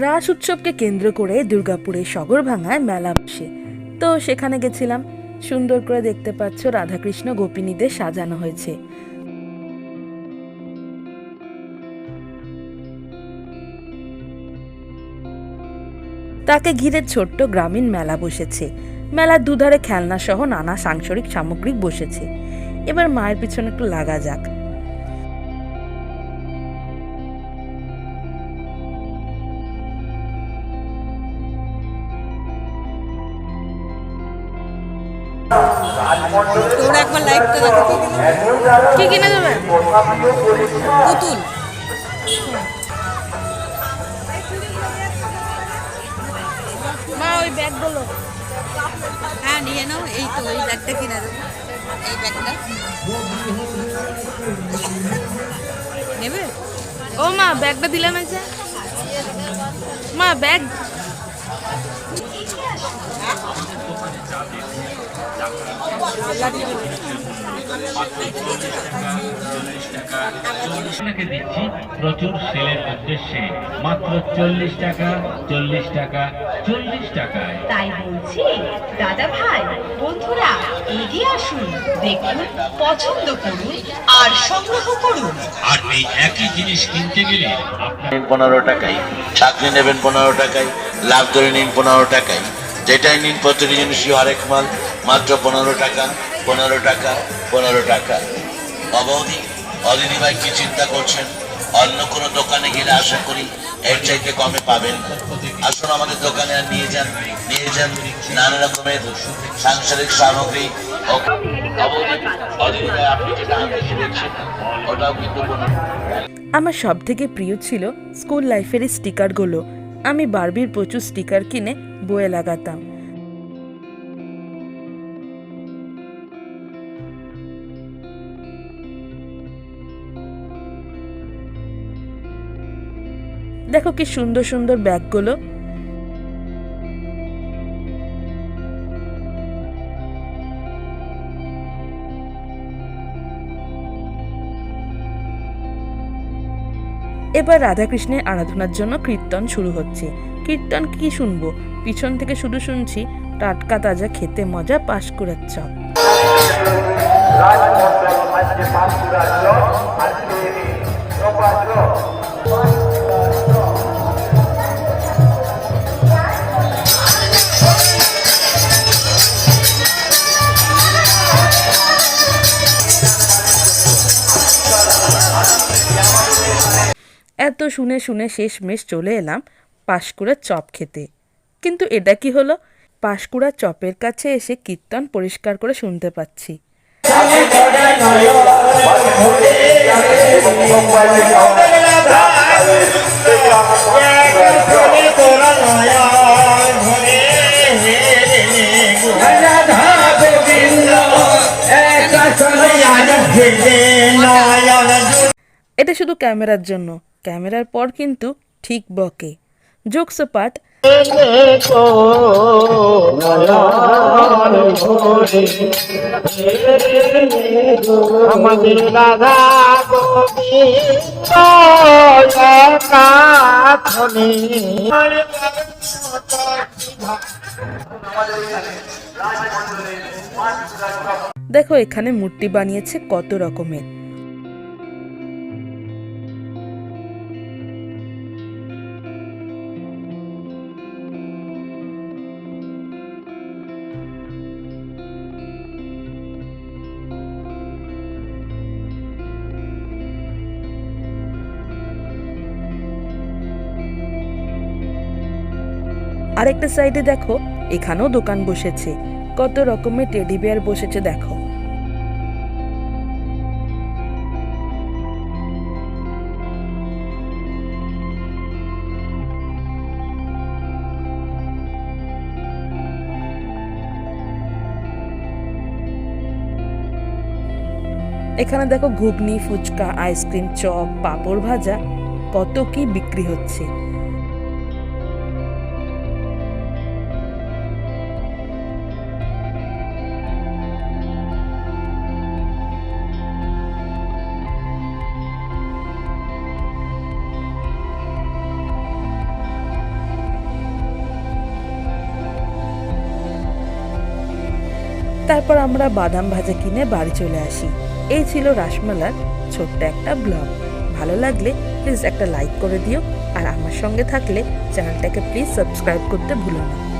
রাস উৎসবকে কেন্দ্র করে দুর্গাপুরে সগরভাঙায় মেলা বসে। তো সেখানে গেছিলাম। সুন্দর করে দেখতে পাচ্ছ রাধাকৃষ্ণ গোপিনীদের সাজানো হয়েছে। তাকে ঘিরে ছোট্ট গ্রামীণ মেলা বসেছে। মেলার দুধারে খেলনা সহ নানা সাংসারিক সামগ্রী বসেছে। এবার মায়ের পিছনে একটু লাগা যাক। তোর একবার লাইভটা দেখো কি কিনে দেবে পুতুল। মা, ওই ব্যাগগুলো হ্যাঁ নিয়ে নাও, এই তো এই ব্যাগটা কিনে দেবো এই ব্যাগটা নেবে? ও মা ব্যাগটা দিলে না মা ব্যাগ আপনাকে দিচ্ছি প্রচুর সেলের উদ্দেশ্যে। মাত্র চল্লিশ টাকা চল্লিশ টাকা চল্লিশ টাকায়। তাই বলছি দাদা ভাই বন্ধুরা এগিয়ে আসুন দেখুন পছন্দ করুন আর সংগ্রহ করুন। আর এই একই জিনিস কিনতে গেলে আপনার পনেরো টাকায় চাকরি নেবেন পনেরো টাকায় লাভ ধরে নিন পনেরো টাকায়। যেটাই নিন প্রতিটি জিনিসই আরেক মাল, মাত্র পনেরো টাকা পনেরো টাকা পনেরো টাকা। অবধি অদিনী ভাই কি চিন্তা করছেন? অন্য কোনো দোকানে গেলে আশা করি এর চাইতে কমে পাবেন। আসুন আমাদের দোকানে আর নিয়ে যান নিয়ে যান নানা রকমের সাংসারিক সামগ্রী। আমার সব থেকে প্রিয় ছিল স্কুল লাইফের স্টিকারগুলো। আমি বারবির প্রচুর স্টিকার কিনে বয়ে লাগাতাম। দেখো কি সুন্দর সুন্দর ব্যাগগুলো। এবার রাধাকৃষ্ণের আরাধনার জন্য কীর্তন শুরু হচ্ছে। কীর্তন কি শুনব? পিছন থেকে শুধু শুনছি, টাটকা তাজা খেতে মজা পাশ করে চপ এত শুনে শুনে শেষমেশ চলে এলাম পাশকুড়ার চপ খেতে। কিন্তু এটা কি হলো? পাশকুড়া চপের কাছে এসে কীর্তন পরিষ্কার করে শুনতে পাচ্ছি। এটা শুধু ক্যামেরার জন্য। ক্যামেরার পর কিন্তু ঠিক বকে। জোকস পাট আমাদের রাধা দেখো এখানে মূর্তি বানিয়েছে কত রকমের। আরেকটা সাইডে দেখো, এখানেও দোকান বসেছে। কত রকমের টেডি বিয়ার বসেছে, দেখো। এখানে দেখো ঘুগনি, ফুচকা আইসক্রিম চপ, পাঁপড় ভাজা, কত কি বিক্রি হচ্ছে। তারপর আমরা বাদাম ভাজা কিনে বাড়ি চলে আসি। এই ছিল রাসমালার ছোট্ট একটা ব্লগ। ভালো লাগলে প্লিজ একটা লাইক করে দিও। আর আমার সঙ্গে থাকলে চ্যানেলটাকে প্লিজ সাবস্ক্রাইব করতে ভুলো না।